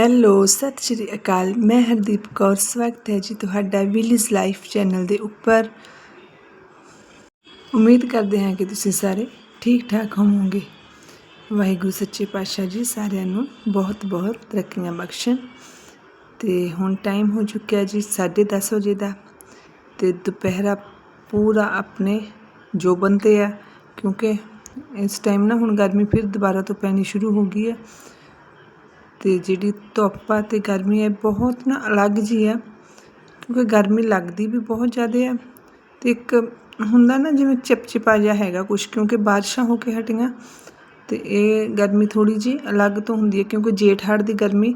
Hello, ਸਤਿ ਸ਼੍ਰੀ ਅਕਾਲ। ਮੈਂ ਹਰਦੀਪ ਕੌਰ। ਸਵਾਗਤ ਹੈ ਜੀ ਤੁਹਾਡਾ ਵਿਲੀਜ਼ ਲਾਈਫ ਚੈਨਲ ਦੇ ਉੱਪਰ। ਉਮੀਦ ਕਰਦੇ ਹਾਂ ਕਿ ਤੁਸੀਂ ਸਾਰੇ ਠੀਕ ਠਾਕ ਹੋਵੋਗੇ। ਵਾਹਿਗੁਰੂ ਸੱਚੇ ਪਾਤਸ਼ਾਹ ਜੀ ਸਾਰਿਆਂ ਨੂੰ ਬਹੁਤ ਬਹੁਤ ਤਰੱਕੀਆਂ ਬਖਸ਼ਣ। ਤੇ ਹੁਣ ਟਾਈਮ ਹੋ ਚੁੱਕਿਆ ਜੀ 10:30 ਵਜੇ ਦਾ। ਤੇ ਦੁਪਹਿਰਾ ਪੂਰਾ ਆਪਣੇ ਜੋਬਨ 'ਤੇ ਆ। ਕਿਉਂਕਿ ਇਸ ਟਾਈਮ ਨਾ ਹੁਣ ਗਰਮੀ ਫਿਰ ਦੁਬਾਰਾ ਤੋਂ ਪੈਣੀ ਸ਼ੁਰੂ ਹੋ ਗਈ ਹੈ। ਅਤੇ ਜਿਹੜੀ ਧੁੱਪ ਆ ਅਤੇ ਗਰਮੀ ਹੈ ਬਹੁਤ ਨਾ ਅਲੱਗ ਜਿਹੀ ਆ, ਕਿਉਂਕਿ ਗਰਮੀ ਲੱਗਦੀ ਵੀ ਬਹੁਤ ਜ਼ਿਆਦਾ ਆ। ਅਤੇ ਇੱਕ ਹੁੰਦਾ ਨਾ ਜਿਵੇਂ ਚਿਪਚਿਪਾ ਜਿਹਾ ਹੈਗਾ ਕੁਛ, ਕਿਉਂਕਿ ਬਾਰਿਸ਼ਾਂ ਹੋ ਕੇ ਹਟੀਆਂ ਅਤੇ ਇਹ ਗਰਮੀ ਥੋੜ੍ਹੀ ਜਿਹੀ ਅਲੱਗ ਤੋਂ ਹੁੰਦੀ ਹੈ ਕਿਉਂਕਿ ਜੇਠ ਹਾੜ ਦੀ ਗਰਮੀ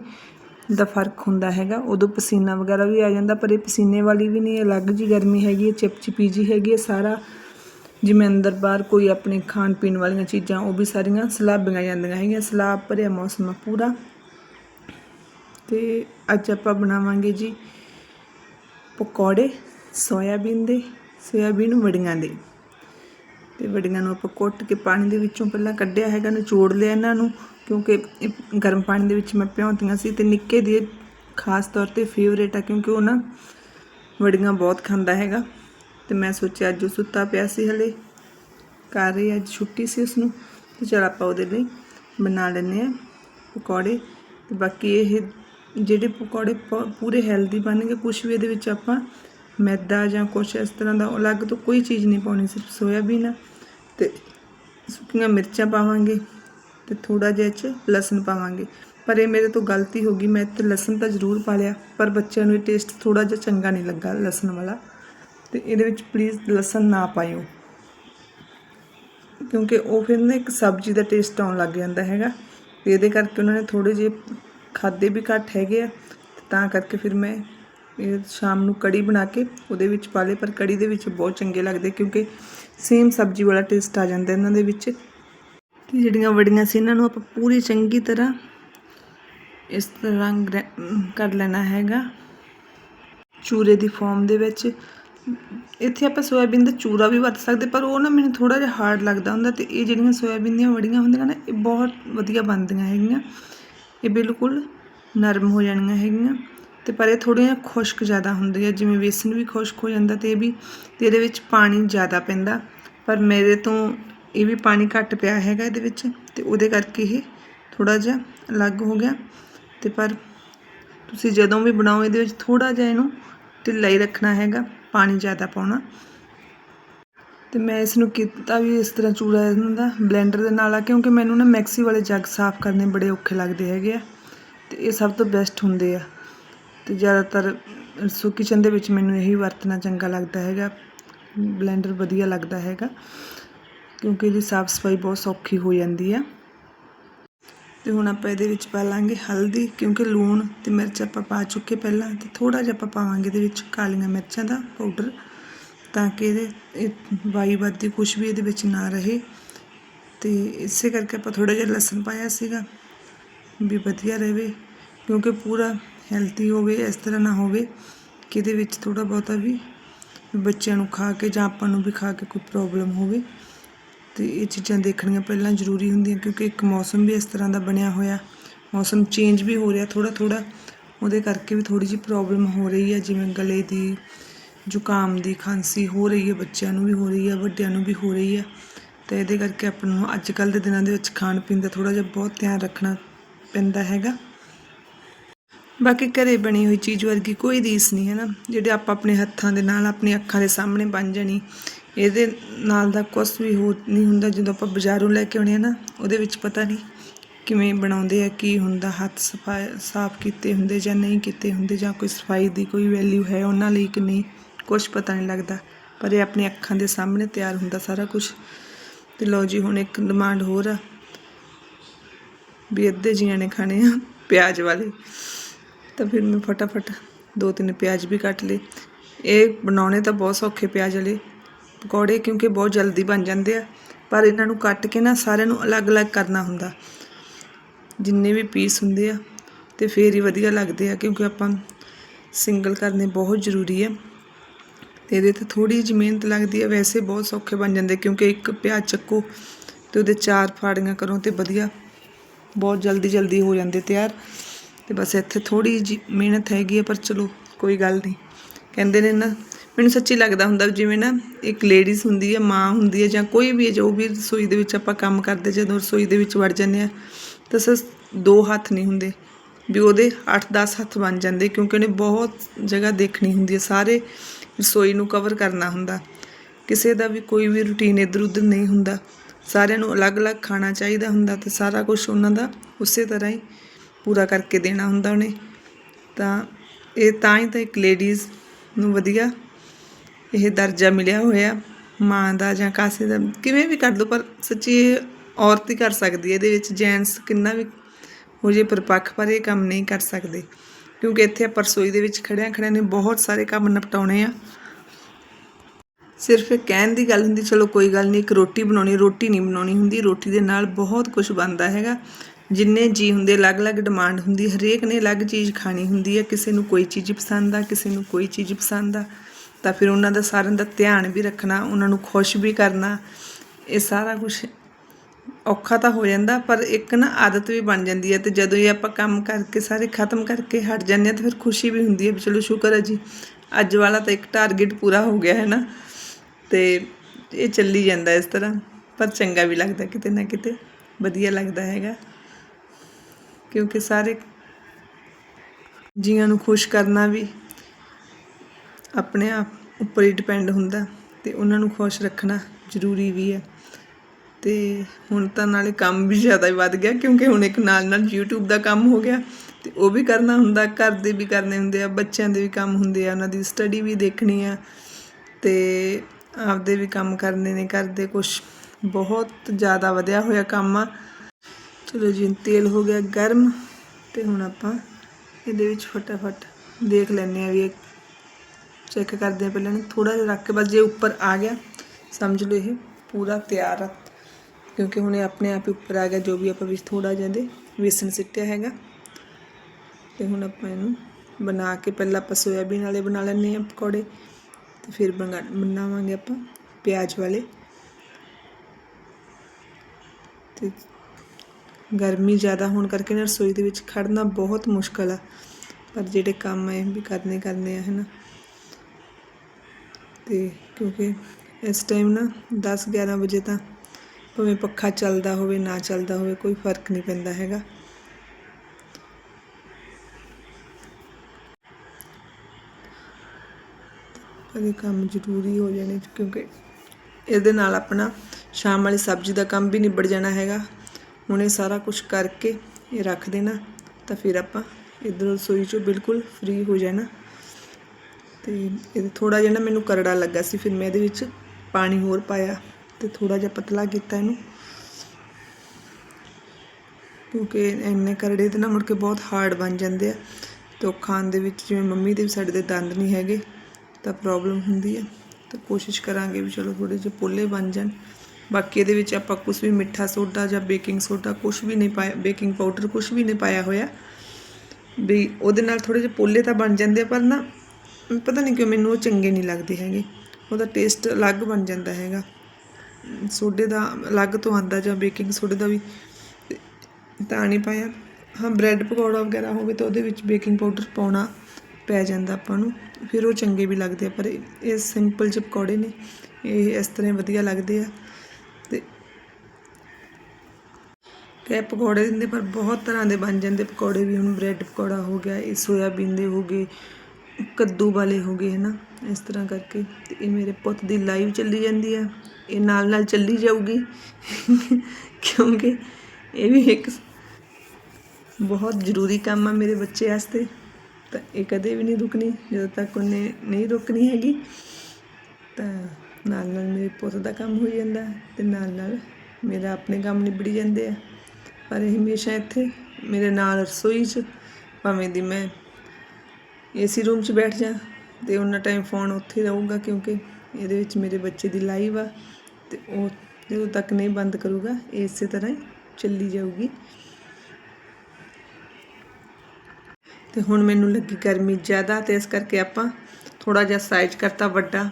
ਦਾ ਫ਼ਰਕ ਹੁੰਦਾ ਹੈਗਾ, ਉਦੋਂ ਪਸੀਨਾ ਵਗੈਰਾ ਵੀ ਆ ਜਾਂਦਾ, ਪਰ ਇਹ ਪਸੀਨੇ ਵਾਲੀ ਵੀ ਨਹੀਂ ਅਲੱਗ ਜੀ ਗਰਮੀ ਹੈਗੀ ਹੈ ਚਿਪਚਿਪੀ ਜੀ ਹੈਗੀ ਹੈ ਸਾਰਾ ਜਿਵੇਂ ਅੰਦਰ ਬਾਹਰ ਕੋਈ ਆਪਣੇ ਖਾਣ ਪੀਣ ਵਾਲੀਆਂ ਚੀਜ਼ਾਂ, ਉਹ ਵੀ ਸਾਰੀਆਂ ਸਲਾਬੀਆਂ ਜਾਂਦੀਆਂ ਹੈਗੀਆਂ ਸਲਾਬ ਭਰਿਆ ਮੌਸਮ ਆ ਪੂਰਾ। ਤੇ ਅੱਜ ਆਪਾਂ ਬਣਾਵਾਂਗੇ ਜੀ ਪਕੌੜੇ ਸੋਇਆਬੀਨ ਦੇ, ਸੋਇਆਬੀਨ ਵੜੀਆਂ ਦੇ। ਤੇ ਵੜੀਆਂ ਨੂੰ ਆਪਾਂ ਕੁੱਟ ਕੇ ਪਾਣੀ ਦੇ ਵਿੱਚੋਂ ਪਹਿਲਾਂ ਕੱਢਿਆ ਹੈਗਾ, ਨਿਚੋੜ ਲਿਆ ਇਹਨਾਂ ਨੂੰ, ਕਿਉਂਕਿ ਇਹ ਗਰਮ ਪਾਣੀ ਦੇ ਵਿੱਚ ਮੈਂ ਭਿਉਂਤੀਆਂ ਸੀ ਤੇ ਨਿੱਕੇ ਦੀ ਖਾਸ ਤੌਰ ਤੇ ਫੇਵਰੇਟ ਆ, ਕਿਉਂਕਿ ਉਹ ਨਾ ਵੜੀਆਂ ਬਹੁਤ ਖਾਂਦਾ ਹੈਗਾ। ਤੇ ਮੈਂ ਸੋਚਿਆ ਅੱਜ ਉਹ ਸੁੱਤਾ ਪਿਆ ਸੀ ਹਲੇ ਕਰ ਰਹੀ ਅੱਜ ਛੁੱਟੀ ਸੀ ਉਸਨੂੰ। ਤੇ ਚਲ ਆਪਾਂ ਉਹਦੇ ਲਈ ਬਣਾ ਲੈਂਦੇ ਆ ਪਕੌੜੇ। ਤੇ ਬਾਕੀ ਇਹ ਜਿਹੜੇ ਪਕੌੜੇ ਪ- ਪੂਰੇ ਹੈਲਦੀ ਬਣਨਗੇ, ਕੁਛ ਵੀ ਇਹਦੇ ਵਿੱਚ ਆਪਾਂ ਮੈਦਾ ਜਾਂ ਕੁਛ ਇਸ ਤਰ੍ਹਾਂ ਦਾ ਅਲੱਗ ਤੋਂ ਕੋਈ ਚੀਜ਼ ਨਹੀਂ ਪਾਉਣੀ, ਸਿਰਫ ਸੋਇਆਬੀਨ ਆ ਤੇ ਸੁੱਕੀਆਂ ਮਿਰਚਾਂ ਪਾਵਾਂਗੇ ਤੇ ਥੋੜਾ ਜਿਹਾ 'ਚ ਲਸਣ ਪਾਵਾਂਗੇ। ਪਰ ਇਹ ਮੇਰੇ ਤੋਂ ਗਲਤੀ ਹੋ ਗਈ, ਮੈਂ ਤੇ ਲਸਣ ਤਾਂ ਜ਼ਰੂਰ ਪਾ ਲਿਆ, ਪਰ ਬੱਚਿਆਂ ਨੂੰ ਇਹ ਟੇਸਟ ਥੋੜਾ ਜਿਹਾ ਚੰਗਾ ਨਹੀਂ ਲੱਗਾ ਲਸਣ ਵਾਲਾ। ਤੇ ਇਹਦੇ ਵਿੱਚ ਪਲੀਜ਼ ਲਸਣ ਨਾ ਪਾਇਓ। ਕਿਉਂਕਿ ਉਹ ਫਿਰ ਨਾ ਇੱਕ ਸਬਜ਼ੀ ਦਾ ਟੇਸਟ ਆਉਣ ਲੱਗ ਜਾਂਦਾ ਹੈਗਾ, ਤੇ ਇਹਦੇ ਕਰਕੇ ਉਹਨਾਂ ਨੇ ਥੋੜੇ ਜਿਹੇ ਖਾਦੇ ਵੀ ਘੱਟ ਹੈਗੇ ਆ, ਤੇ ਤਾਂ ਕਰਕੇ ਫਿਰ ਮੈਂ ਇਹ ਸ਼ਾਮ ਨੂੰ ਕੜੀ ਬਣਾ ਕੇ ਉਹਦੇ ਵਿੱਚ ਪਾ ਲਏ, ਪਰ ਕੜੀ ਦੇ ਵਿੱਚ ਬਹੁਤ ਚੰਗੇ ਲੱਗਦੇ ਕਿਉਂਕਿ ਸੇਮ ਸਬਜ਼ੀ ਵਾਲਾ ਟੇਸਟ ਆ ਜਾਂਦਾ ਇਹਨਾਂ ਦੇ ਵਿੱਚ। ਤੇ ਜਿਹੜੀਆਂ ਵੜੀਆਂ ਸੀ ਇਹਨਾਂ ਨੂੰ ਆਪਾਂ ਪੂਰੀ ਚੰਗੀ ਤਰ੍ਹਾਂ ਇਸ ਤਰ੍ਹਾਂ ਗ੍ਰੈ- ਕਰ ਲੈਣਾ ਹੈਗਾ। ਚੂਰੇ ਦੀ ਫਾਰਮ ਦੇ ਵਿੱਚ। ਇੱਥੇ ਆਪਾਂ ਸੋਇਆਬੀਨ ਦਾ ਚੂਰਾ ਵੀ ਵਰਤ ਸਕਦੇ, ਪਰ ਉਹ ਨਾ ਮੈਨੂੰ ਥੋੜਾ ਜਿਹਾ ਹਾਰਡ ਲੱਗਦਾ ਹੁੰਦਾ ਤੇ ਇਹ ਜਿਹੜੀਆਂ ਸੋਇਆਬੀਨ ਦੀਆਂ ਵੜੀਆਂ ਹੁੰਦੀਆਂ ਨਾ, ਇਹ ਬਹੁਤ ਵਧੀਆ ਬਣਦੀਆਂ ਹੈਗੀਆਂ। ਇਹ ਬਿਲਕੁਲ ਨਰਮ ਹੋ ਜਾਣੀਆਂ ਹੈਗੀਆਂ ਤੇ ਪਰ ਇਹ ਥੋੜ੍ਹੀਆਂ ਖੁਸ਼ਕ ਜ਼ਿਆਦਾ ਹੁੰਦੀ ਹੈ ਜਿਵੇਂ ਵੇਸਣ ਵੀ ਖੁਸ਼ਕ ਹੋ ਜਾਂਦਾ ਤੇ ਇਹ ਵੀ ਤੇ ਇਹਦੇ ਵਿੱਚ ਪਾਣੀ ਜ਼ਿਆਦਾ ਪੈਂਦਾ। ਪਰ ਮੇਰੇ ਤੋਂ ਇਹ ਵੀ ਪਾਣੀ ਘੱਟ ਪਿਆ ਹੈਗਾ ਇਹਦੇ ਵਿੱਚ ਤੇ ਉਹਦੇ ਕਰਕੇ ਇਹ ਥੋੜਾ ਜਿਹਾ ਅਲੱਗ ਹੋ ਗਿਆ। ਤੇ ਪਰ ਤੁਸੀਂ ਜਦੋਂ ਵੀ ਬਣਾਓ ਇਹਦੇ ਵਿੱਚ ਥੋੜਾ ਜਿਹਾ ਇਹਨੂੰ ਢਿੱਲਾ ਹੀ ਰੱਖਣਾ ਹੈਗਾ, ਪਾਣੀ ਜ਼ਿਆਦਾ ਪਾਉਣਾ। ਤੇ ਮੈਂ ਇਸ ਨੂੰ ਕੀਤਾ ਵੀ ਇਸ ਤਰ੍ਹਾਂ ਚੂੜਾ ਇਹਨਾਂ ਦਾ ਬਲੈਂਡਰ ਦੇ ਨਾਲ ਆ, ਕਿਉਂਕਿ ਮੈਨੂੰ ਨਾ ਮੈਕਸੀ ਵਾਲੇ ਜੱਗ ਸਾਫ਼ ਕਰਨੇ ਬੜੇ ਔਖੇ ਲੱਗਦੇ ਹੈਗੇ ਆ ਤੇ ਇਹ ਸਭ ਤੋਂ ਬੈਸਟ ਹੁੰਦੇ ਆ। ਤੇ ਜ਼ਿਆਦਾਤਰ ਸੋ ਕਿਚਨ ਦੇ ਵਿੱਚ ਮੈਨੂੰ ਇਹੀ ਵਰਤਣਾ ਚੰਗਾ ਲੱਗਦਾ ਹੈਗਾ, ਬਲੈਂਡਰ ਵਧੀਆ ਲੱਗਦਾ ਹੈਗਾ, ਕਿਉਂਕਿ ਇਹਦੀ ਸਾਫ਼ ਸਫ਼ਾਈ ਬਹੁਤ ਸੌਖੀ ਹੋ ਜਾਂਦੀ ਆ। ਤੇ ਹੁਣ ਆਪਾਂ ਇਹਦੇ ਵਿੱਚ ਪਾ ਲਾਂਗੇ ਹਲਦੀ, ਕਿਉਂਕਿ ਲੂਣ ਤੇ ਮਿਰਚ ਆਪਾਂ ਪਾ ਚੁੱਕੇ ਪਹਿਲਾਂ, ਤੇ ਥੋੜਾ ਜਿਹਾ ਆਪਾਂ ਪਾਵਾਂਗੇ ਇਹਦੇ ਵਿੱਚ ਕਾਲੀਆਂ ਮਿਰਚਾਂ ਦਾ ਪਾਊਡਰ ਤਾਂ ਕਿ ਇਹਦੇ, ਇਹ ਵਾਈ ਵੱਧਦੀ ਕੁਛ ਵੀ ਇਹਦੇ ਵਿੱਚ ਨਾ ਰਹੇ। ਤੇ ਇਸੇ ਕਰਕੇ ਆਪਾਂ ਥੋੜਾ ਜਿਹਾ ਲਸਣ ਪਾਇਆ ਸੀਗਾ ਵੀ ਵਧੀਆ ਰਹੇ, ਕਿਉਂਕਿ ਪੂਰਾ ਹੈਲਥੀ ਹੋਵੇ, ਇਸ ਤਰ੍ਹਾਂ ਨਾ ਹੋਵੇ ਕਿ ਇਹਦੇ ਵਿੱਚ ਥੋੜਾ ਬਹੁਤਾ ਵੀ ਬੱਚਿਆਂ ਨੂੰ ਖਾ ਕੇ ਜਾਂ ਆਪਾਂ ਨੂੰ ਵੀ ਖਾ ਕੇ ਕੋਈ ਪ੍ਰੋਬਲਮ ਹੋਵੇ। ਤੇ ਇਹ ਚੀਜ਼ਾਂ ਦੇਖਣੀਆਂ ਪਹਿਲਾਂ ਜ਼ਰੂਰੀ ਹੁੰਦੀਆਂ, ਕਿਉਂਕਿ ਇੱਕ ਮੌਸਮ ਵੀ ਇਸ ਤਰ੍ਹਾਂ ਦਾ ਬਣਿਆ ਹੋਇਆ, ਮੌਸਮ ਚੇਂਜ ਵੀ ਹੋ ਰਿਹਾ ਥੋੜਾ ਥੋੜਾ ਉਹਦੇ ਕਰਕੇ ਵੀ ਥੋੜੀ ਜਿਹੀ ਪ੍ਰੋਬਲਮ ਹੋ ਰਹੀ ਹੈ, ਜਿਵੇਂ ਗਲੇ ਦੀ ਜ਼ੁਕਾਮ ਦੀ ਖਾਂਸੀ ਹੋ ਰਹੀ ਹੈ, ਬੱਚਿਆਂ ਨੂੰ ਵੀ ਹੋ ਰਹੀ ਹੈ, ਵੱਡਿਆਂ ਨੂੰ ਵੀ ਹੋ ਰਹੀ ਹੈ। ਅਤੇ ਇਹਦੇ ਕਰਕੇ ਆਪਾਂ ਨੂੰ ਅੱਜ ਕੱਲ੍ਹ ਦੇ ਦਿਨਾਂ ਦੇ ਵਿੱਚ ਖਾਣ ਪੀਣ ਦਾ ਥੋੜ੍ਹਾ ਜਿਹਾ ਬਹੁਤ ਧਿਆਨ ਰੱਖਣਾ ਪੈਂਦਾ ਹੈਗਾ। ਬਾਕੀ ਘਰੇ ਬਣੀ ਹੋਈ ਚੀਜ਼ ਵਰਗੀ ਕੋਈ ਰੀਸ ਨਹੀਂ, ਹੈ ਨਾ? ਜਿਹੜੇ ਆਪਾਂ ਆਪਣੇ ਹੱਥਾਂ ਦੇ ਨਾਲ, ਆਪਣੀ ਅੱਖਾਂ ਦੇ ਸਾਹਮਣੇ ਬਣ ਜਾਣੀ, ਇਹਦੇ ਨਾਲ ਦਾ ਕੁਝ ਵੀ ਹੋ ਨਹੀਂ ਹੁੰਦਾ, ਜਦੋਂ ਆਪਾਂ ਬਾਜ਼ਾਰੋਂ ਲੈ ਕੇ ਆਉਣੇ ਆ ਨਾ, ਉਹਦੇ ਵਿੱਚ ਪਤਾ ਨਹੀਂ ਕਿਵੇਂ ਬਣਾਉਂਦੇ ਆ, ਕੀ ਹੁੰਦਾ, ਹੱਥ ਸਫ਼ਾਈ, ਸਾਫ਼ ਕੀਤੇ ਹੁੰਦੇ ਜਾਂ ਨਹੀਂ ਕੀਤੇ ਹੁੰਦੇ, ਜਾਂ ਕੋਈ ਸਫ਼ਾਈ ਦੀ ਕੋਈ ਵੈਲਿਊ ਹੈ ਉਹਨਾਂ ਲਈ ਕਿ ਨਹੀਂ। ਕੁਝ ਪਤਾ ਨਹੀਂ ਲੱਗਦਾ, ਪਰ ਇਹ ਆਪਣੀ ਅੱਖਾਂ ਦੇ ਸਾਹਮਣੇ ਤਿਆਰ ਹੁੰਦਾ ਸਾਰਾ ਕੁਝ ਤੇ ਲਓ ਜੀ, ਹੁਣ ਇੱਕ ਡਿਮਾਂਡ ਹੋਰ ਆ। ਵੀ ਅੱਧੇ ਜੀਆਂ ਨੇ ਖਾਣੇ ਆ ਪਿਆਜ਼ ਵਾਲੇ। ਤਾਂ ਫਿਰ ਮੈਂ ਫਟਾਫਟ ਦੋ ਤਿੰਨ ਪਿਆਜ਼ ਵੀ ਕੱਟ ਲਏ। ਇਹ ਬਣਾਉਣੇ ਤਾਂ ਬਹੁਤ ਸੌਖੇ ਪਿਆਜ਼ ਵਾਲੇ। ਪਕੌੜੇ ਕਿਉਂਕਿ ਬਹੁਤ ਜਲਦੀ ਬਣ ਜਾਂਦੇ ਆ, ਪਰ ਇਹਨਾਂ ਨੂੰ ਕੱਟ ਕੇ ਨਾ ਸਾਰਿਆਂ ਨੂੰ ਅਲੱਗ-ਅਲੱਗ ਕਰਨਾ ਹੁੰਦਾ। ਜਿੰਨੇ ਵੀ ਪੀਸ ਹੁੰਦੇ ਆ, ਤੇ ਫੇਰ ਹੀ ਵਧੀਆ ਲੱਗਦੇ ਆ, ਕਿਉਂਕਿ ਆਪਾਂ ਸਿੰਗਲ ਕਰਨੇ ਬਹੁਤ ਜ਼ਰੂਰੀ ਆ। ਤੇ ਇਹਦੇ ਤੇ ਥੋੜੀ ਜਿਹੀ ਮਿਹਨਤ ਲੱਗਦੀ ਹੈ, ਵੈਸੇ ਬਹੁਤ ਸੌਖੇ ਬਣ ਜਾਂਦੇ ਕਿਉਂਕਿ ਇੱਕ ਪਿਆਜ਼ ਚੱਕੋ ਤੇ ਉਹਦੇ ਚਾਰ ਫਾੜੀਆਂ ਕਰੋ ਤੇ ਵਧੀਆ, ਬਹੁਤ ਜਲਦੀ ਜਲਦੀ ਹੋ ਜਾਂਦੇ ਤਿਆਰ। ਤੇ ਬਸ ਇੱਥੇ ਥੋੜੀ ਜਿਹੀ ਮਿਹਨਤ ਹੈਗੀ ਹੈ, ਪਰ ਚਲੋ ਕੋਈ ਗੱਲ ਨਹੀਂ। ਕਹਿੰਦੇ ਨੇ ਨਾ, ਮੈਨੂੰ ਸੱਚੀ ਲੱਗਦਾ ਹੁੰਦਾ ਵੀ ਜਿਵੇਂ ਨਾ ਇੱਕ ਲੇਡੀਜ਼ ਹੁੰਦੀ ਹੈ, ਮਾਂ ਹੁੰਦੀ ਹੈ ਜਾਂ ਕੋਈ ਵੀ ਹੈ, ਜੋ ਵੀ ਰਸੋਈ ਦੇ ਵਿੱਚ ਆਪਾਂ ਕੰਮ ਕਰਦੇ ਜਦੋਂ ਰਸੋਈ ਦੇ ਵਿੱਚ ਵੜ ਜਾਂਦੇ ਆ ਤਾਂ ਸਸ ਦੋ ਹੱਥ ਨਹੀਂ ਹੁੰਦੇ। ਵੀ ਉਹਦੇ 8-10 ਹੱਥ ਬਣ ਜਾਂਦੇ ਕਿਉਂਕਿ ਉਹਨੇ ਬਹੁਤ ਜਗ੍ਹਾ ਦੇਖਣੀ ਹੁੰਦੀ ਹੈ, ਸਾਰੇ ਰਸੋਈ ਨੂੰ ਕਵਰ ਕਰਨਾ ਹੁੰਦਾ। ਕਿਸੇ ਦਾ ਵੀ ਕੋਈ ਵੀ ਰੁਟੀਨ ਇੱਧਰ ਉੱਧਰ ਨਹੀਂ ਹੁੰਦਾ। ਸਾਰਿਆਂ ਨੂੰ ਅਲੱਗ-ਅਲੱਗ ਖਾਣਾ ਚਾਹੀਦਾ ਹੁੰਦਾ ਤੇ ਸਾਰਾ ਕੁਝ ਉਹਨਾਂ ਦਾ ਉਸੇ ਤਰ੍ਹਾਂ ਹੀ ਪੂਰਾ ਕਰਕੇ ਦੇਣਾ ਹੁੰਦਾ ਉਹਨੇ। ਤਾਂ ਇਹ ਤਾਂ ਹੀ ਤਾਂ ਇੱਕ ਲੇਡੀਜ਼ ਨੂੰ ਵਧੀਆ ਇਹ ਦਰਜਾ ਮਿਲਿਆ ਹੋਇਆ। ਮਾਂ ਦਾ ਜਾਂ ਕਾਸੇ ਦਾ ਕਿਵੇਂ ਵੀ ਕਰ ਦੋ ਪਰ ਸੱਚੀ ਇਹ ਔਰਤ ਹੀ ਕਰ ਸਕਦੀ ਹੈ। ਇਹਦੇ ਵਿੱਚ ਜੈਂਟਸ ਕਿੰਨਾ ਵੀ ਹੋ ਜੇ ਪਰਪੱਖ ਪਰ ਇਹ ਕੰਮ ਨਹੀਂ ਕਰ ਸਕਦੇ। ਕਿਉਂਕਿ ਇੱਥੇ ਆਪਾਂ ਰਸੋਈ ਦੇ ਵਿੱਚ ਖੜਿਆਂ ਖੜਿਆਂ ਨੇ ਬਹੁਤ ਸਾਰੇ ਕੰਮ ਨਿਪਟਾਉਣੇ ਆ। ਸਿਰਫ ਕਹਿਣ ਦੀ ਗੱਲ ਹੁੰਦੀ, ਚਲੋ ਕੋਈ ਗੱਲ ਨਹੀਂ, ਇੱਕ ਰੋਟੀ ਬਣਾਉਣੀ, ਰੋਟੀ ਨਹੀਂ ਬਣਾਉਣੀ ਹੁੰਦੀ, ਰੋਟੀ ਦੇ ਨਾਲ ਬਹੁਤ ਕੁਝ ਬਣਦਾ ਹੈਗਾ। ਜਿੰਨੇ ਜੀ ਹੁੰਦੇ, ਅਲੱਗ-ਅਲੱਗ ਡਿਮਾਂਡ ਹੁੰਦੀ, ਹਰੇਕ ਨੇ ਅਲੱਗ ਚੀਜ਼ ਖਾਣੀ ਹੁੰਦੀ ਹੈ ਕਿਸੇ ਨੂੰ ਕੋਈ ਚੀਜ਼ ਪਸੰਦ ਆ, ਕਿਸੇ ਨੂੰ ਕੋਈ ਚੀਜ਼ ਪਸੰਦ ਆ। ਤਾਂ ਫਿਰ ਉਹਨਾਂ ਦਾ ਸਾਰਿਆਂ ਦਾ ਧਿਆਨ ਵੀ ਰੱਖਣਾ, ਉਹਨਾਂ ਨੂੰ ਖੁਸ਼ ਵੀ ਕਰਨਾ, ਇਹ ਸਾਰਾ ਕੁਝ ਔਖਾ ਤਾਂ ਹੋ ਜਾਂਦਾ, ਪਰ ਇੱਕ ਨਾ ਆਦਤ ਵੀ ਬਣ ਜਾਂਦੀ ਹੈ ਤੇ ਜਦੋਂ ਇਹ ਆਪਾਂ ਕੰਮ ਕਰਕੇ ਸਾਰੇ ਖਤਮ ਕਰਕੇ ਹਟ ਜਾਂਦੇ ਆ ਤਾਂ ਫਿਰ ਖੁਸ਼ੀ ਵੀ ਹੁੰਦੀ ਹੈ ਵੀ ਚਲੋ ਸ਼ੁਕਰ ਹੈ ਜੀ, ਅੱਜ ਵਾਲਾ ਤਾਂ ਇੱਕ ਟਾਰਗੇਟ ਪੂਰਾ ਹੋ ਗਿਆ, ਹੈ ਨਾ? ਤੇ ਇਹ ਚੱਲੀ ਜਾਂਦਾ ਇਸ ਤਰ੍ਹਾਂ, ਪਰ ਚੰਗਾ ਵੀ ਲੱਗਦਾ ਕਿਤੇ ਨਾ ਕਿਤੇ, ਵਧੀਆ ਲੱਗਦਾ ਹੈਗਾ। ਕਿਉਂਕਿ ਸਾਰੇ ਜੀਆਂ ਨੂੰ ਖੁਸ਼ ਕਰਨਾ ਵੀ ਆਪਣੇ ਆਪ ਉੱਪਰ ਹੀ ਡਿਪੈਂਡ ਹੁੰਦਾ ਤੇ ਉਹਨਾਂ ਨੂੰ ਖੁਸ਼ ਰੱਖਣਾ ਜ਼ਰੂਰੀ ਵੀ ਹੈ। ਤੇ ਹੁਣ ਤਾਂ ਨਾਲੇ ਕੰਮ ਵੀ ਜ਼ਿਆਦਾ ਹੀ ਵੱਧ ਗਿਆ, ਕਿਉਂਕਿ ਹੁਣ ਇੱਕ ਨਾਲ ਨਾਲ YouTube ਦਾ ਕੰਮ ਹੋ ਗਿਆ ਤੇ ਉਹ ਵੀ ਕਰਨਾ ਹੁੰਦਾ, ਘਰ ਦੇ ਵੀ ਕਰਨੇ ਹੁੰਦੇ ਆ, ਬੱਚਿਆਂ ਦੇ ਵੀ ਕੰਮ ਹੁੰਦੇ ਆ, ਉਹਨਾਂ ਦੀ ਸਟੱਡੀ ਵੀ ਦੇਖਣੀ ਆ ਤੇ ਆਪਦੇ ਵੀ ਕੰਮ ਕਰਨੇ ਨੇ ਕਰਦੇ ਕੁਝ ਬਹੁਤ ਜ਼ਿਆਦਾ ਵਧਿਆ ਹੋਇਆ ਕੰਮ ਆ। ਚਲੋ ਜੀ, ਤੇਲ ਹੋ ਗਿਆ ਗਰਮ ਤੇ ਹੁਣ ਆਪਾਂ ਇਹਦੇ ਵਿੱਚ ਫਟਾਫਟ ਦੇਖ ਲੈਂਦੇ ਆ ਵੀ ਇਹ ਚੈੱਕ ਕਰਦੇ ਆ ਪਹਿਲਾਂ ਨੂੰ ਥੋੜਾ ਜਿਹਾ ਰੱਖ ਕੇ, ਬਸ ਜੇ ਉੱਪਰ ਆ ਗਿਆ, ਸਮਝ ਲਓ ਇਹ ਪੂਰਾ ਤਿਆਰ ਆ। ਕਿਉਂਕਿ ਹੁਣ ਇਹ ਆਪਣੇ ਆਪ ਹੀ ਉੱਪਰ ਆ ਗਿਆ, ਜੋ ਵੀ ਆਪਾਂ ਵਿੱਚ ਥੋੜਾ ਜਿਹਾ ਦੇ ਵੇਸਣ ਸਿੱਟਿਆ ਹੈਗਾ। ਤੇ ਹੁਣ ਆਪਾਂ ਇਹਨੂੰ ਬਣਾ ਕੇ ਪਹਿਲਾਂ ਆਪਾਂ ਸੋਇਆਬੀਨ ਵਾਲੇ ਬਣਾ ਲੈਂਦੇ ਆ ਪਕੌੜੇ, ਤੇ ਫਿਰ ਬਣਾ- ਬਣਾਵਾਂਗੇ ਆਪਾਂ ਪਿਆਜ਼ ਵਾਲੇ। ਤੇ ਗਰਮੀ ਜ਼ਿਆਦਾ ਹੋਣ ਕਰਕੇ ਨਾ ਰਸੋਈ ਦੇ ਵਿੱਚ ਖੜਨਾ ਬਹੁਤ ਮੁਸ਼ਕਲ ਆ, ਪਰ ਜਿਹੜੇ ਕੰਮ ਹੈ ਵੀ ਕਰਨੇ ਕਰਨੇ ਆ, ਹਨਾ। ਤੇ ਕਿਉਂਕਿ ਇਸ ਟਾਈਮ ਨਾ 10 11 ਵਜੇ ਤਾਂ ਭਾਵੇਂ ਪੱਖਾ ਚੱਲਦਾ ਹੋਵੇ, ਨਾ ਚੱਲਦਾ ਹੋਵੇ, ਕੋਈ ਫ਼ਰਕ ਨਹੀਂ ਪੈਂਦਾ ਹੈਗਾ। ਪਰ ਕੰਮ ਜ਼ਰੂਰੀ ਹੋ ਜਾਣੇ, ਕਿਉਂਕਿ ਇਹਦੇ ਨਾਲ ਆਪਣਾ ਸ਼ਾਮ ਵਾਲੀ ਸਬਜ਼ੀ ਦਾ ਕੰਮ ਵੀ ਨਿਬੜ ਜਾਣਾ ਹੈਗਾ। ਹੁਣ ਇਹ ਸਾਰਾ ਕੁਝ ਕਰਕੇ ਇਹ ਰੱਖ ਦੇਣਾ, ਤਾਂ ਫਿਰ ਆਪਾਂ ਇਧਰ ਰਸੋਈ ਚੋਂ ਬਿਲਕੁਲ ਫ੍ਰੀ ਹੋ ਜਾਣਾ। ਤੇ ਇਹ ਥੋੜਾ ਜਿਹਾ ਨਾ ਮੈਨੂੰ ਕਰੜਾ ਲੱਗਾ ਸੀ, ਫਿਰ ਮੈਂ ਇਹਦੇ ਵਿੱਚ ਪਾਣੀ ਹੋਰ ਪਾਇਆ। ਤੇ ਥੋੜਾ ਜਿਹਾ ਪਤਲਾ ਕੀਤਾ ਇਹਨੂੰ। ਕਿਉਂਕਿ ਇੰਨੇ ਕਰੜੇ ਤੇ ਨਾ ਮੁੜ ਕੇ ਬਹੁਤ ਹਾਰਡ ਬਣ ਜਾਂਦੇ ਆ। ਤੇ ਉਹ ਖਾਣ ਦੇ ਵਿੱਚ ਜਿਵੇਂ ਮੰਮੀ ਦੇ ਵੀ ਸਾਡੇ ਦੇ ਦੰਦ ਨਹੀਂ ਹੈਗੇ, ਤਾਂ ਪ੍ਰੋਬਲਮ ਹੁੰਦੀ ਹੈ ਤਾਂ ਕੋਸ਼ਿਸ਼ ਕਰਾਂਗੇ ਵੀ ਚਲੋ ਥੋੜੇ ਜਿਹੇ ਪੋਲੇ ਬਣ ਜਾਣ। ਬਾਕੀ ਇਹਦੇ ਵਿੱਚ ਆਪਾਂ ਕੁਝ ਵੀ ਮਿੱਠਾ ਸੋਡਾ ਜਾਂ ਬੇਕਿੰਗ ਸੋਡਾ ਕੁਝ ਵੀ ਨਹੀਂ ਪਾਇਆ ਬੇਕਿੰਗ ਪਾਊਡਰ ਕੁਝ ਵੀ ਨਹੀਂ ਪਾਇਆ ਹੋਇਆ। ਵੀ ਉਹਦੇ ਨਾਲ ਥੋੜੇ ਜਿਹੇ ਪੋਲੇ ਤਾਂ ਬਣ ਜਾਂਦੇ ਆ, ਪਰ ਨਾ ਪਤਾ ਨਹੀਂ ਕਿਉਂ ਮੈਨੂੰ ਉਹ ਚੰਗੇ ਨਹੀਂ ਲੱਗਦੇ ਹੈਗੇ। ਉਹਦਾ ਟੇਸਟ ਅਲੱਗ ਬਣ ਜਾਂਦਾ ਹੈਗਾ। ਸੋਡੇ ਦਾ ਅਲੱਗ ਤੋਂ ਆਂਦਾ ਜਾਂ ਬੇਕਿੰਗ ਸੋਡੇ ਦਾ ਵੀ ਤਾਂ ਨਹੀਂ ਪਾਇਆ। ਹਾਂ, ਬ੍ਰੈਡ ਪਕੌੜਾ ਵਗੈਰਾ ਹੋਵੇ ਤਾਂ ਉਹਦੇ ਵਿੱਚ ਬੇਕਿੰਗ ਪਾਊਡਰ ਪਾਉਣਾ ਪੈ ਜਾਂਦਾ ਆਪਾਂ ਨੂੰ। ਫਿਰ ਉਹ ਚੰਗੇ ਵੀ ਲੱਗਦੇ ਆ, ਪਰ ਇਹ ਸਿੰਪਲ ਜਿਹੇ ਪਕੌੜੇ ਨੇ। ਇਹ ਇਸ ਤਰ੍ਹਾਂ ਵਧੀਆ ਲੱਗਦੇ ਆ। ਤੇ ਤੇ ਪਕੌੜੇ ਦਿੰਦੇ, ਪਰ ਬਹੁਤ ਤਰ੍ਹਾਂ ਦੇ ਬਣ ਜਾਂਦੇ। ਪਕੌੜੇ ਵੀ ਹੁਣ ਬ੍ਰੈਡ ਪਕੌੜਾ ਹੋ ਗਿਆ, ਇਹ ਸੋਇਆਬੀਨ ਦੇ ਹੋ ਗਏ। ਕੱਦੂ ਵਾਲੇ ਹੋ ਗਏ, ਹਨਾ, ਇਸ ਤਰ੍ਹਾਂ ਕਰਕੇ। ਤੇ ਇਹ ਮੇਰੇ ਪੁੱਤ ਦੀ ਲਾਈਵ ਚੱਲੀ ਜਾਂਦੀ ਆ। ਇਹ ਨਾਲ ਨਾਲ ਚੱਲੀ ਜਾਊਗੀ। ਕਿਉਂਕਿ ਇਹ ਵੀ ਇੱਕ ਬਹੁਤ ਜ਼ਰੂਰੀ ਕੰਮ ਆ ਮੇਰੇ ਬੱਚੇ ਵਾਸਤੇ। ਤਾਂ ਇਹ ਕਦੇ ਵੀ ਨਹੀਂ ਰੁਕਣੀ, ਜਦੋਂ ਤੱਕ ਉਹਨੇ ਨਹੀਂ ਰੁਕਣੀ ਹੈਗੀ। ਤਾਂ ਨਾਲ ਨਾਲ ਮੇਰੇ ਪੁੱਤ ਦਾ ਕੰਮ ਹੋ ਜਾਂਦਾ ਤੇ ਨਾਲ ਨਾਲ ਮੇਰਾ ਆਪਣੇ ਕੰਮ ਨਿਬੜੀ ਜਾਂਦੇ ਆ। ਪਰ ਇਹ ਹਮੇਸ਼ਾ ਇੱਥੇ, ਮੇਰੇ ਨਾਲ ਰਸੋਈ 'ਚ, ਭਾਵੇਂ ਦੀ ਮੈਂ ਏਸੀ ਰੂਮ 'ਚ ਬੈਠ ਜਾ ਤੇ ਉਹਨਾਂ ਟਾਈਮ ਫੋਨ ਉੱਥੇ ਰਹੂਗਾ ਕਿਉਂਕਿ ਇਹਦੇ ਵਿੱਚ ਮੇਰੇ ਬੱਚੇ ਦੀ ਲਾਈਵ ਆ ਤੇ ਉਹ ਜਦੋਂ ਤੱਕ ਨਹੀਂ ਬੰਦ ਕਰੂਗਾ, ਇਹ ਇਸੇ ਤਰ੍ਹਾਂ ਹੀ ਚੱਲੀ ਜਾਊਗੀ। ਤੇ ਹੁਣ ਮੈਨੂੰ ਲੱਗੀ ਗਰਮੀ ਜ਼ਿਆਦਾ ਤੇ ਇਸ ਕਰਕੇ ਆਪਾਂ ਥੋੜਾ ਜਿਹਾ ਸਾਈਜ਼ ਕਰਤਾ ਵੱਡਾ।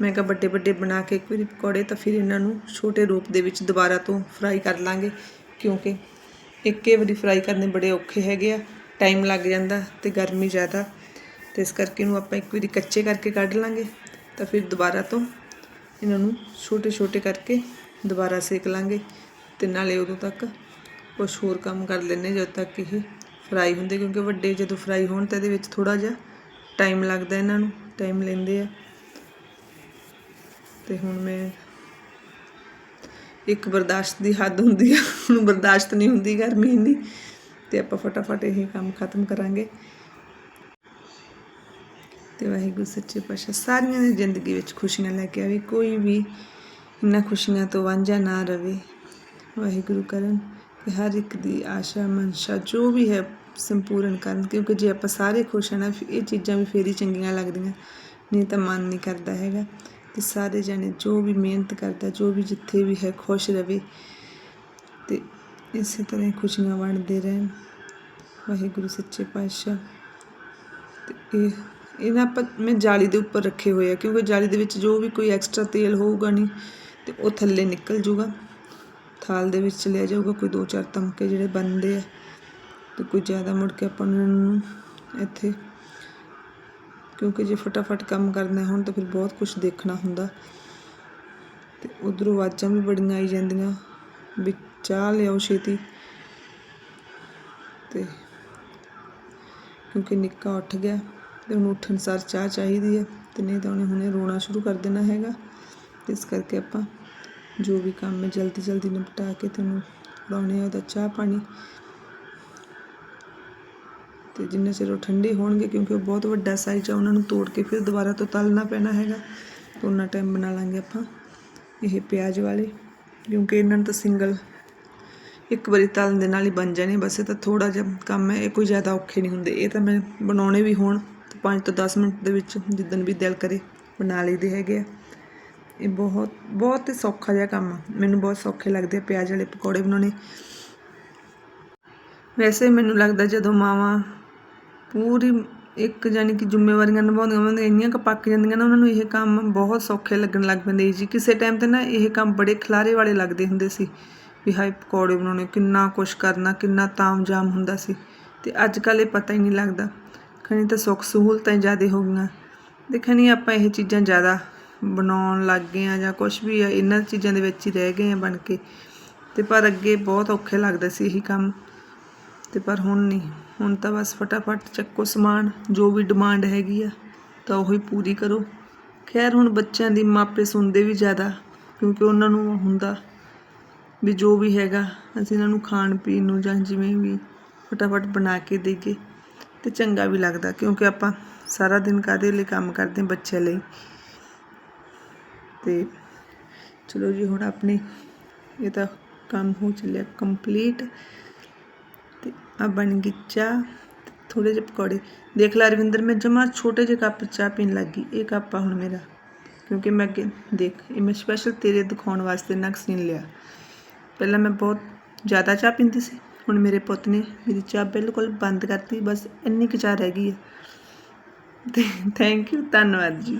ਮੈਂ ਕਿਹਾ ਵੱਡੇ ਵੱਡੇ ਬਣਾ ਕੇ ਇੱਕ ਵਾਰੀ ਪਕੌੜੇ ਤਾਂ ਫਿਰ ਇਹਨਾਂ ਨੂੰ ਛੋਟੇ ਰੂਪ ਦੇ ਵਿੱਚ ਦੁਬਾਰਾ ਤੋਂ ਫਰਾਈ ਕਰ ਲਾਂਗੇ ਕਿਉਂਕਿ ਇੱਕੇ ਵਾਰੀ ਫਰਾਈ ਕਰਨੇ ਬੜੇ ਔਖੇ ਹੈਗੇ ਆ। ਟਾਈਮ ਲੱਗ ਜਾਂਦਾ ਤੇ ਗਰਮੀ ਜ਼ਿਆਦਾ। ਤੇ ਇਸ ਕਰਕੇ ਇਹਨੂੰ ਆਪਾਂ ਇੱਕ ਵਾਰੀ ਕੱਚੇ ਕਰਕੇ ਕੱਢ ਲਾਂਗੇ। ਤਾਂ ਫਿਰ ਦੁਬਾਰਾ ਤੋਂ ਇਹਨਾਂ ਨੂੰ ਛੋਟੇ ਛੋਟੇ ਕਰਕੇ ਦੁਬਾਰਾ ਸੇਕ ਲਾਂਗੇ ਤੇ ਨਾਲੇ ਉਦੋਂ ਤੱਕ ਕੁਛ ਹੋਰ ਕੰਮ ਕਰ ਲੈਂਦੇ ਜਦ ਤੱਕ ਇਹ ਫਰਾਈ ਹੁੰਦੇ, ਕਿਉਂਕਿ ਵੱਡੇ ਜਦੋਂ ਫਰਾਈ ਹੋਣ ਤਾਂ ਇਹਦੇ ਵਿੱਚ ਥੋੜਾ ਜਿਹਾ ਟਾਈਮ ਲੱਗਦਾ ਇਹਨਾਂ ਨੂੰ ਟਾਈਮ ਲੈਂਦੇ ਆ। ਤੇ ਹੁਣ ਮੈਂ ਇੱਕ ਬਰਦਾਸ਼ਤ ਦੀ ਹੱਦ ਹੁੰਦੀ ਆ, ਹੁਣ ਬਰਦਾਸ਼ਤ ਨਹੀਂ ਹੁੰਦੀ ਗਰਮੀ ਇੰਨੀ, ਤੇ ਆਪਾਂ ਫਟਾਫਟ ਇਹ ਕੰਮ ਖਤਮ ਕਰਾਂਗੇ। ਤੇ ਵਾਹਿਗੁਰੂ ਸੱਚੇ ਪਾਤਸ਼ਾਹ ਸਾਰਿਆਂ ਦੀ ਜ਼ਿੰਦਗੀ ਵਿੱਚ ਖੁਸ਼ੀਆਂ ਲੈ ਕੇ ਆਵੇ, ਕੋਈ ਵੀ ਇਹਨਾਂ ਖੁਸ਼ੀਆਂ ਤੋਂ ਵਾਂਝਾ ਨਾ ਰਵੇ। ਵਾਹਿਗੁਰੂ ਕਰਨ ਕਿ ਹਰ ਇੱਕ ਦੀ ਆਸ਼ਾ, ਮਨਸ਼ਾ, ਜੋ ਵੀ ਹੈ ਸੰਪੂਰਨ ਕਰਨ, ਕਿਉਂਕਿ ਜੇ ਆਪਾਂ ਸਾਰੇ ਖੁਸ਼ ਹਾਂ ਨਾ ਇਹ ਚੀਜ਼ਾਂ ਵੀ ਫੇਰ ਹੀ ਚੰਗੀਆਂ ਲੱਗਦੀਆਂ। ਨਹੀਂ ਤਾਂ ਮਨ ਨਹੀਂ ਕਰਦਾ ਹੈਗਾ। ਤੇ ਸਾਰੇ ਜਣੇ ਜੋ ਵੀ ਮਿਹਨਤ ਕਰਦਾ, ਜੋ ਵੀ ਜਿੱਥੇ ਵੀ ਹੈ ਖੁਸ਼ ਰਵੇ ਤੇ ਇਸੇ ਤਰ੍ਹਾਂ ਖੁਸ਼ੀਆਂ ਵੰਡਦੇ ਰਹਿਣ। ਵਾਹਿਗੁਰੂ ਸੱਚੇ ਪਾਤਸ਼ਾਹ ਤੇ ਇਹ ਇਹਨਾਂ ਆਪਾਂ ਮੈਂ ਜਾਲੀ ਦੇ ਉੱਪਰ ਰੱਖੇ ਹੋਏ ਆ, ਕਿਉਂਕਿ ਜਾਲੀ ਦੇ ਵਿੱਚ ਜੋ ਵੀ ਕੋਈ ਐਕਸਟਰਾ ਤੇਲ ਹੋਊਗਾ ਨਹੀਂ ਤੇ ਉਹ ਥੱਲੇ ਨਿਕਲ ਜੂਗਾ। ਥਾਲ ਦੇ ਵਿੱਚ ਚਲਿਆ ਜਾਊਗਾ ਕੋਈ ਦੋ ਚਾਰ ਤਮਕੇ ਜਿਹੜੇ ਬਣਦੇ ਆ, ਤੇ ਕੋਈ ਜ਼ਿਆਦਾ ਮੁੜ ਕੇ ਆਪਾਂ ਨੂੰ ਇੱਥੇ, ਕਿਉਂਕਿ ਜੇ ਫਟਾਫਟ ਕੰਮ ਕਰਨਾ ਹੁਣ ਤਾਂ ਫਿਰ ਬਹੁਤ ਕੁਝ ਦੇਖਣਾ ਹੁੰਦਾ। ਤੇ ਉਧਰੋਂ ਆਵਾਜ਼ਾਂ ਵੀ ਬੜੀਆਂ ਆਈ ਜਾਂਦੀਆਂ, ਵੀ ਚਾਹ ਲਿਆਓ ਛੇਤੀ। ਤੇ ਕਿਉਂਕਿ ਨਿੱਕਾ ਉੱਠ ਗਿਆ ਤੇ ਉਹਨੂੰ ਉੱਠਣ ਸਾਰ ਚਾਹ ਚਾਹੀਦੀ ਹੈ ਤੇ ਨਹੀਂ ਤਾਂ ਉਹਨੇ ਹੁਣੇ ਰੋਣਾ ਸ਼ੁਰੂ ਕਰ ਦੇਣਾ ਹੈਗਾ। ਇਸ ਕਰਕੇ ਆਪਾਂ ਜੋ ਵੀ ਕੰਮ ਹੈ ਜਲਦੀ ਜਲਦੀ ਨਿਪਟਾ ਕੇ ਤੈਨੂੰ ਫੜਾਉਣੇ ਆ ਉਹਦਾ ਚਾਹ ਪਾਣੀ। ਤੇ ਜਿੰਨੇ ਚਿਰ ਉਹ ਠੰਡੇ ਹੋਣਗੇ ਕਿਉਂਕਿ ਉਹ ਬਹੁਤ ਵੱਡਾ ਸਾਈਜ਼ ਆ, ਉਹਨਾਂ ਨੂੰ ਤੋੜ ਕੇ ਫਿਰ ਦੁਬਾਰਾ ਤੋਂ ਤਲਣਾ ਪੈਣਾ ਹੈਗਾ। ਤੇ ਉਹਨਾਂ ਟਾਈਮ ਬਣਾ ਲਾਂਗੇ ਆਪਾਂ ਇਹ ਪਿਆਜ਼ ਵਾਲੇ, ਕਿਉਂਕਿ ਇਹਨਾਂ ਨੂੰ ਤਾਂ ਸਿੰਗਲ ਇੱਕ ਵਾਰੀ ਤਲਣ ਦੇ ਨਾਲ ਹੀ ਬਣ ਜਾਣੇ ਬਸ ਇਹ ਤਾਂ ਥੋੜਾ ਜਿਹਾ ਕੰਮ ਹੈ, ਇਹ ਕੋਈ ਜ਼ਿਆਦਾ ਔਖੇ ਨਹੀਂ ਹੁੰਦੇ। ਇਹ ਤਾਂ ਮੈਂ ਬਣਾਉਣੇ ਵੀ ਹੋਣ। 5 ਤੋਂ 10 ਮਿੰਟ ਦੇ ਵਿੱਚ ਜਿੱਦਣ ਵੀ ਦਿਲ ਕਰੇ ਬਣਾ ਲਈਦੇ ਹੈਗੇ ਆ। ਇਹ ਬਹੁਤ ਬਹੁਤ ਹੀ ਸੌਖਾ ਜਿਹਾ ਕੰਮ ਆ। ਮੈਨੂੰ ਬਹੁਤ ਸੌਖੇ ਲੱਗਦੇ ਆ ਪਿਆਜ਼ ਵਾਲੇ ਪਕੌੜੇ ਬਣਾਉਣੇ। ਵੈਸੇ ਮੈਨੂੰ ਲੱਗਦਾ ਜਦੋਂ ਮਾਵਾਂ ਪੂਰੀ ਇੱਕ ਜਾਨੀ ਕਿ ਜ਼ਿੰਮੇਵਾਰੀਆਂ ਨਿਭਾਉਂਦੀਆਂ ਉਹਨਾਂ ਦੀਆਂ ਇੰਨੀਆਂ ਕੁ ਪੱਕ ਜਾਂਦੀਆਂ ਨਾ, ਉਹਨਾਂ ਨੂੰ ਇਹ ਕੰਮ ਬਹੁਤ ਸੌਖੇ ਲੱਗਣ ਲੱਗ ਪੈਂਦੇ ਜੀ ਕਿਸੇ ਟਾਈਮ ਤੇ ਨਾ ਇਹ ਕੰਮ ਬੜੇ ਖਲਾਰੇ ਵਾਲੇ ਲੱਗਦੇ ਹੁੰਦੇ ਸੀ ਵੀ ਹਾਏ ਪਕੌੜੇ ਬਣਾਉਣੇ, ਕਿੰਨਾ ਕੁਛ ਕਰਨਾ, ਕਿੰਨਾ ਤਾਮਝਾਮ ਹੁੰਦਾ ਸੀ। ਤੇ ਅੱਜ ਕੱਲ੍ਹ ਇਹ ਪਤਾ ਹੀ ਨਹੀਂ ਲੱਗਦਾ। ਖਣੀ ਤਾਂ ਸੁੱਖ ਸਹੂਲਤਾਂ ਜ਼ਿਆਦਾ ਹੋ ਗਈਆਂ। ਦੇਖਣੀ ਆਪਾਂ ਇਹ ਚੀਜ਼ਾਂ ਜ਼ਿਆਦਾ ਬਣਾਉਣ ਲੱਗ ਗਏ ਆ ਜਾਂ ਕੁਝ ਵੀ ਆ, ਇਹਨਾਂ ਚੀਜ਼ਾਂ ਦੇ ਵਿੱਚ ਹੀ ਰਹਿ ਗਏ ਆ ਬਣ ਕੇ। ਤੇ ਪਰ ਅੱਗੇ ਬਹੁਤ ਔਖੇ ਲੱਗਦਾ ਸੀ ਇਹੀ ਕੰਮ। ਤੇ ਪਰ ਹੁਣ ਨਹੀਂ। ਹੁਣ ਤਾਂ ਬਸ ਫਟਾਫਟ ਚੱਕੋ ਸਮਾਨ, ਜੋ ਵੀ ਡਿਮਾਂਡ ਹੈਗੀ ਆ, ਤਾਂ ਉਹੀ ਪੂਰੀ ਕਰੋ। ਖੈਰ, ਹੁਣ ਬੱਚਿਆਂ ਦੀ ਮਾਪੇ ਸੁਣਦੇ ਵੀ ਜ਼ਿਆਦਾ, ਕਿਉਂਕਿ ਉਹਨਾਂ ਨੂੰ ਹੁੰਦਾ ਵੀ ਜੋ ਵੀ ਹੈਗਾ, ਅਸੀਂ ਇਹਨਾਂ ਨੂੰ ਖਾਣ ਪੀਣ ਨੂੰ ਜਾਂ ਜਿਵੇਂ ਵੀ ਫਟਾਫਟ ਬਣਾ ਕੇ ਦੇਈਏ। ਤੇ ਚੰਗਾ ਵੀ ਲੱਗਦਾ, ਕਿਉਂਕਿ ਆਪਾਂ ਸਾਰਾ ਦਿਨ ਕਾਹਦੇ ਲਈ ਕੰਮ ਕਰਦੇ ਹਾਂ ਬੱਚਿਆਂ ਲਈ? ਤੇ ਚਲੋ ਜੀ, ਹੁਣ ਆਪਣੇ ਇਹ ਤਾਂ ਕੰਮ ਹੋ ਚੱਲਿਆ ਕੰਪਲੀਟ ਤੇ ਆ ਬਣ ਗਈ ਚਾਹ ਥੋੜੇ ਜਿਹੇ ਪਕੌੜੇ। ਦੇਖ ਲੈ ਰਵਿੰਦਰ, ਮੈਂ ਜਮਾ ਛੋਟੇ ਜਿਹੇ ਕੱਪ ਚਾਹ ਪੀਣ ਲੱਗੀ ਇਹ ਕੱਪ ਆ ਹੁਣ ਮੇਰਾ, ਕਿਉਂਕਿ ਮੈਂ ਅੱਗੇ ਦੇਖ, ਇਹ ਮੈਂ ਸਪੈਸ਼ਲ ਤੇਰੇ ਦਿਖਾਉਣ ਵਾਸਤੇ ਨਕਸੀਨ ਲਿਆ। ਪਹਿਲਾਂ ਮੈਂ ਬਹੁਤ ਜ਼ਿਆਦਾ ਚਾਹ ਪੀਂਦੀ ਸੀ ਹੁਣ ਮੇਰੇ ਪੁੱਤ ਨੇ ਮੇਰੀ ਚਾਹ ਬਿਲਕੁਲ ਬੰਦ ਕਰਤੀ, ਬਸ ਇੰਨੀ ਕੁ ਚਾਹ ਰਹਿ ਗਈ ਹੈ। ਤੇ ਥੈਂਕ ਯੂ ਧੰਨਵਾਦ ਜੀ।